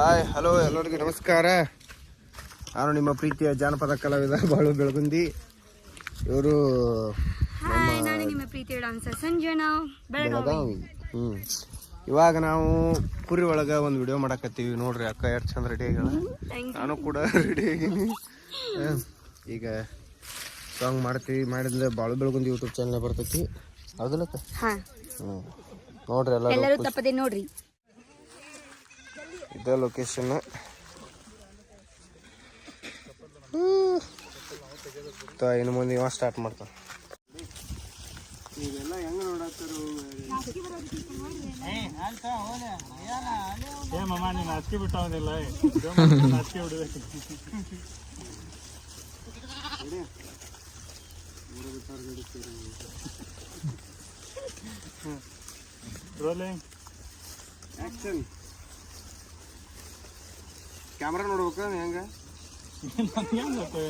Hi hello ಎಲ್ಲರಿಗೂ ನಮಸ್ಕಾರ. ನಾನು ನಿಮ್ಮ ಪ್ರೀತಿಯ ಜಾನಪದ ಕಲಾವಿದ ಬಾಳು ಬೆಳಗುಂದಿ. ಇವರು ನಾನು ನಿಮ್ಮ ಪ್ರೀತಿಯ ಡಾನ್ಸರ್ ಸಂಜನಾ ಬೆಳಗಾವಿ. ಬೆಳಗಾವಿ. ಹ್ಞೂ ಇವಾಗ ನಾವು ಕುರಿ ಒಳಗೆ ಒಂದು ವಿಡಿಯೋ ಮಾಡಕತ್ತೀವಿ. ನೋಡ್ರಿ ಅಕ್ಕ ಎಷ್ಟು ಚಂದ ರೆಡಿ ಆಗ್ಯಾಳ. ನಾನು ಕೂಡ ರೆಡಿ ಆಗೀನಿ. ಈಗ ಸಾಂಗ್ ಮಾಡ್ತೀವಿ. ಮಾಡಿದ್ರೆ ಬಾಳು ಬೆಳಗುಂದಿ ಯೂಟ್ಯೂಬ್ ಚಾನಲ್ ಬರ್ತೈತಿ. ಹೌದಲ್ಲಕ್ಕ ಹಾ. ಹ್ಞೂ ನೋಡ್ರಿ ಎಲ್ಲರೂ ತಪ್ಪದೆ ನೋಡ್ರಿ. ಇದೇ ಲೊಕೇಶನ್ ಇನ್ನು ಮುಂದೆ ಇವ ಸ್ಟಾರ್ಟ್ ಮಾಡ್ತಾನೆ. ನೀವೆಲ್ಲ ಹೆಂಗೆ ನೋಡತ್ತಾರು ಏ ಮಮ್ಮ ನೀನು ಹಚ್ಚಿ ಬಿಟ್ಟವನಿಲ್ಲ ಹಚ್ಚಿ ಬಿಡ್ಬೇಕು. ರೋಲಿಂಗ್ ಆಕ್ಷನ್ ಕ್ಯಾಮ್ರಾ ನೋಡ್ಬೇಕ ಹೆಂಗ ನನಗೇನು ಗೊತ್ತು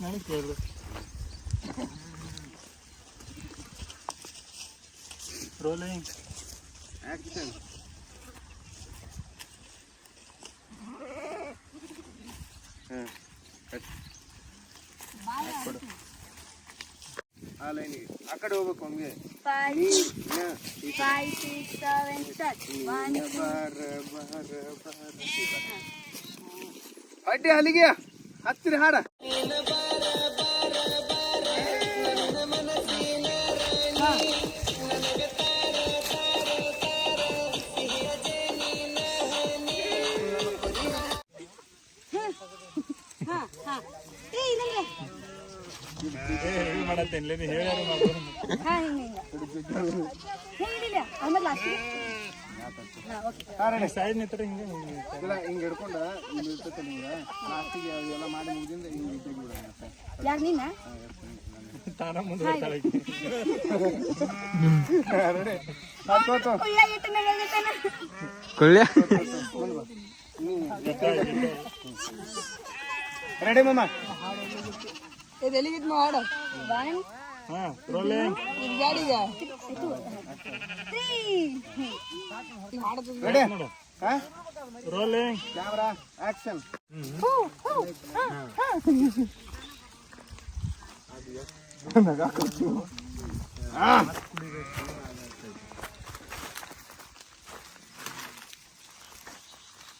ನನಗೆ ಕೇಳಿದ್ರು ರೋಲಿಂಗ್ ಆಕ್ಷನ್ ಆ ಲೈನಿಗೆ ಆ ಕಡೆ ಹೋಗ್ಬೇಕು ಹಂಗೆ ಫೈವ್ ನೀ five six seven start one ಬಾರ ಬಾರ ಬಾರ ಅಡ್ಡಿ ಅಲ್ಲಿಗೆ ಹತ್ತಿರ ಹಾಡ ಹಾ ಹಾ ಏ ಇಲ್ಲಂದ್ರೆ ಏ ಹೇಳಿ ಮಾಡತ್ತೇನ್ಲೇ ನೀ ಹೇಳ್ಯಾರ ಮಾಡ್ಬೋದು ಹಾ ಹಿಂಗೆ ಹಿಂಗೆ ಹಿಂಗಿಲ್ಲ ಆಮೇಲೆ ಸೈಡ್ ನಿಂತರ ಹಿಂಗೆ ಇಲ್ಲ ಹಿಂಗೆ ಹಿಡ್ಕೊಂಡ ಇರ್ತೈತೆ ನಿಮ್ಗೆ ಲಾಸ್ಟಿಗೆ ಅವೆಲ್ಲ ಮಾಡಿ ಮುಗಿದಿಂದ ಹಿಂಗೆ ಇಟ್ಟಿಗೆ ಬಿಡೋಣ ಮತ್ತೆ ಯಾರು ನಿನ್ನ ತಾನ ಮುಂದೆ ಬರ್ತಾಳೆ ಈಕಿ. ರೆಡಿ ಮಮ್ಮ ಇದು ಎಲ್ಲಿಗಿದ್ ಮಾಡು ಒನ್ ಹಾ ರೋಲಿಂಗ್ ಈಗ ಗಾಡಿಗೆ ರೆಡಿ ನೋಡು ಹಾ ರೋಲಿಂಗ್ ಕ್ಯಾಮ್ರಾ ಆಕ್ಷನ್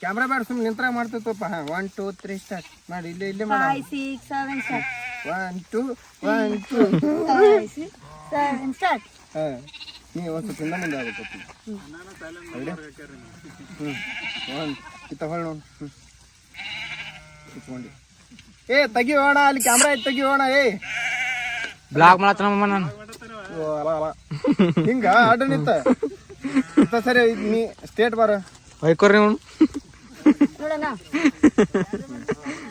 ಕ್ಯಾಮ್ರಾ ಬೇಡ ಸುಮ್ಮನೆ ನಿಂತ್ರ ಮಾಡ್ತೈತಪ್ಪ ಒನ್ ಟೂ ತ್ರೀ ಸ್ಟಾರ್ಟ್ ಮಾಡಿ ಇಲ್ಲೇ ಇಲ್ಲೇ ಮಾಡ five six seven start one two one two seven start ಹಾ ನೀವು ಒಂದು ಸ್ವಲ್ಪ ಮುಂದೆ ಹ್ಞೂ ನೋಡು. ಹ್ಞೂ ಕುತ್ಕೊಂಡು. ಏ ತೆಗಿಯೋಣ ಅಲ್ಲಿ ಕ್ಯಾಮ್ರಾ ಐತೆ ತೆಗಿಯೋಣ ಏ. ಬ್ಲಾಕ್ ಮಾಡತ್ತನಮ್ಮ ನಾನು. ಓ, ಅಲ ಅಲ. ಹಿಂಗ ಅಡ್ಡ ನಿಂತ. ಇತ್ತ ಸರಿ ನೀ ಸ್ಟೇಟ್ ಬಾರ. ಹೊಯ್ಕೊರ್ರಿ ಅವನು. ನೋಡೋಣ ನೀ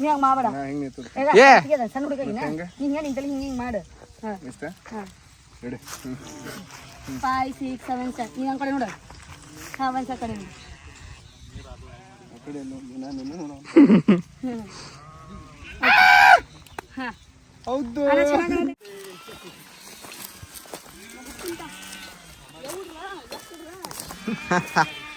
ಹಂಗೆ ಮಾಡಬೇಡ? ನಾ ಹಿಂಗೆ ನಿಂತದ ಏ. ಸಣ್ಣ ಹುಡುಗ ಹಿಂಗೆ? ನಿಂತಲ್ಲಿ ಹಿಂಗೆ ಹಿಂಗೆ ಮಾಡು. ಹಾಂ. ಇಷ್ಟ ಫೈವ್ ಸಿಕ್ಸ್ ಸೆವೆನ್ ಸರ್ ನೀನು ಕಡೆ ನೋಡು. ಹಾಂ ಒಂದು ಸಲ ಕಡೆ ಹೌದು. ಕಡೆ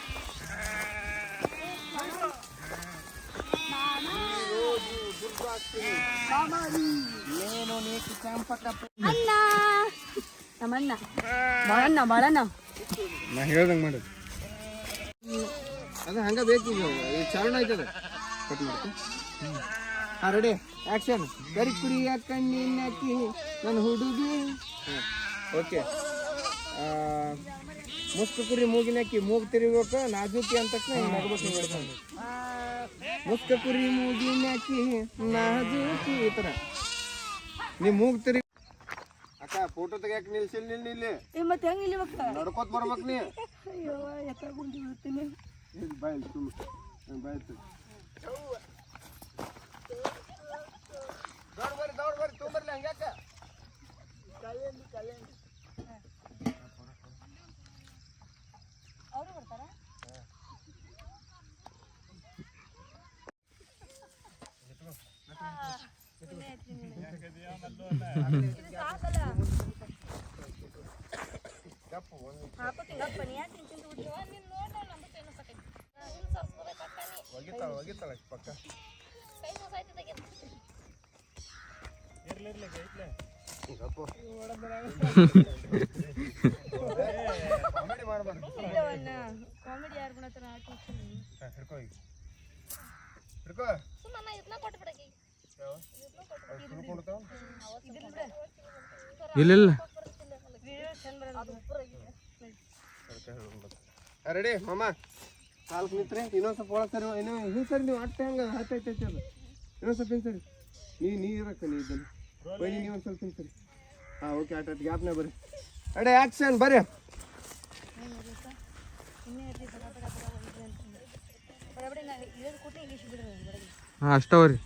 ಎಲ್ಲೋ ನಾನು ನಿನ್ನ ನೋಡು. ಹ್ಞೂ ಹಾಂ ಹೌದು ಅಣ್ಣ. ನಮ್ಮ ಅಣ್ಣ ಬಾಳಣ್ಣ ಬಾಳಣ್ಣ ನಾ ಹೇಳ್ದಂಗೆ ಮಾಡು. ಅದು ಹಂಗ ಬೇಕೀಗ ಇದು ಚಾಲನ ಆಯ್ತದ. ಕಟ್ ಮಾಡ್ತೀನಿ ಹಾ ರೆಡಿ ಆಕ್ಷನ್ ಗರಿ ಕುರಿಯ ಕಣ್ಣಿನಕ್ಕಿ ನನ್ನ ಹುಡುಗಿ. ಓಕೆ ಮುಸ್ಕು ಕುರಿ ಮೂಗಿನಕ್ಕಿ ಮೂಗ್ ತಿರುಗಬೇಕು ನಾಜೂಕಿ ಅಂತ ಮುಸ್ಕ ಕುರಿ ಮೂಗಿನಕ್ಕಿ ನಾಜೂಕಿ ಈ ತರ. ನೀ ಮೂಗ್ ತಿರುಗಿ ಅಕ್ಕ ಫೋಟೋ ತೆಗಿಯಕ್ ನಿಲ್ಸಿಲ್ಲ ನಿಲ್ ನಿಲ್ಲಿ ಏ ಮತ್ತೆ ಹೆಂಗೆ ಇಲ್ಲಿ ನಡ್ಕೋತ ಬರ್ಬೇಕು ನೀ. ಇಲ್ಲಿ ಬಾಯ್ ತುಂಬ ಬಾಯ್ ದೌಡ್ ಬರ್ರಿ ದೌಡ್ ಬರ್ರಿ ತೊಗೊಂಬರ್ಲಿ ಹಂಗ್ಯಾಕ? ಅವರು ಕಾಮಿಡಿ ಯಾರು ಹಾಕಿ ಹಿಡ್ಕೋ ಹಿಡ್ಕೋ ಯಾವ? ಅವ್ರು ತುಳ್ಕೊಂಡ್ತಾವ? ಇಲ್ಲ ಇಲ್ಲ ರೆಡಿ ಮಾಮ? ನಾಲ್ಕು ನಿಂತ್ರಿ ಇನ್ನೊಂದ್ ಸ್ವಲ್ಪ ಒಳಗೆ ಸರಿ ಇನ್ನೂ ಹಿಂಗೆ ಸರಿ ನೀವು ಅಟ್ಟೆ ಹಂಗೆ ಹತ್ತೈತೆ ಅದು. ಇನ್ನೊಂದ್ ಸ್ವಲ್ಪ ಹಿಂಗೆ ಸರಿ ನೀ ನೀ ಇರಕ್ಕ ನೀ ಇದ್ದಲ್ಲಿ. ಬೈನಿ ನೀವು ಒಂದು ಸ್ವಲ್ಪ ಹಿಂಗೆ ಸರಿ ಹಾಂ ಓಕೆ ಆಟ ಗ್ಯಾಪ್ನೇ ಬರ್ರಿ. ರೆಡಿ ಆ್ಯಕ್ಷನ್ ಬರ್ರಿ. ಹಾಂ ಅಷ್ಟವ್ರಿ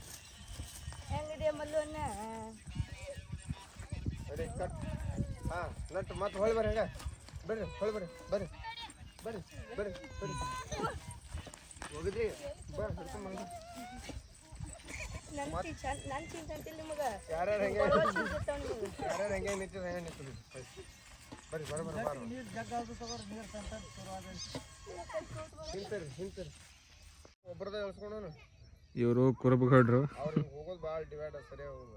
ಹೆಂಗಿದೆ ಮಲ್ಲು ಅನ್ನ ರೆಡಿ ಕಟ್. ಹಾಂ ನಟ್ ಮತ್ತೆ ಹೊಳಿ ಬರ್ರಿ ಹಂಗ. ಬರ್ರಿ ಹೊಳಿ ಬರ್ರಿ ಬರ್ರಿ ಬರ್ರಿ ಬರ್ರಿ ಬರ್ರಿ. ಹೋಗಿದ್ರಿ? ಬಾ ಹಿಡ್ಕೊಂಡ್ ಚಂದ ಅಂತಿಲ್ಲ ನಿಮಗೆ. ಯಾರ್ಯಾರು ಹೆಂಗೆ? ಚಿಂತೆ ನಿಮಗೆ. ಯಾರ್ಯಾರು ಹೆಂಗೆ ನಿಂತಿದ್ರೆ ಹೆಂಗೆ ನಿಂತಿದ್ರಿ? ಬರ್ರಿ ಬರ್ರಿ ಬರ್ರಿ ಬರ್ರಿ ಹಿಂತರಿ ಹಿಂತರಿ ಒಬ್ರದ ಎಳ್ಸ್ಕೊಂಡವನು. ಇವರು ಕುರುಬಗೌಡ್ರು. ಅವ್ರಿಗೆ ಹೋಗೋದು ಭಾಳ ಡಿವೈಡ್ ಸರಿ ಹೋಗೋದು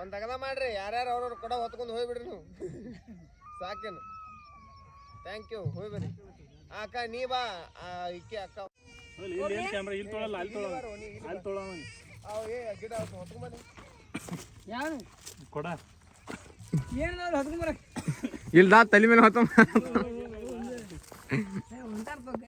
ಒಂದು ತಗದ ಮಾಡ್ರಿ ಯಾರ್ಯಾರು ಅವ್ರವ್ರು ಕೂಡ ಹೊತ್ಕೊಂಡು ಹೋಗ್ಬಿಡ್ರಿ ನೀವು. ಸಾಕೇನು. ಥ್ಯಾಂಕ್ ಯು ಹೋಗಿ ಬರ್ರಿ ಆ ಅಕ್ಕ ನೀ ಬಾ. ಆ ಇಕ್ಕಿ ಅಕ್ಕ. ಇಲ್ಲಿ ಇಲ್ಲಿ ಇಲ್ಲಿ ಗಿಡ ಹೊತ್ಕೊಂಬನ್ನಿ ಕೊಡ. ಇಲ್ದ ತಲೆ ಮೇಲೆ ಹೊತ್ತ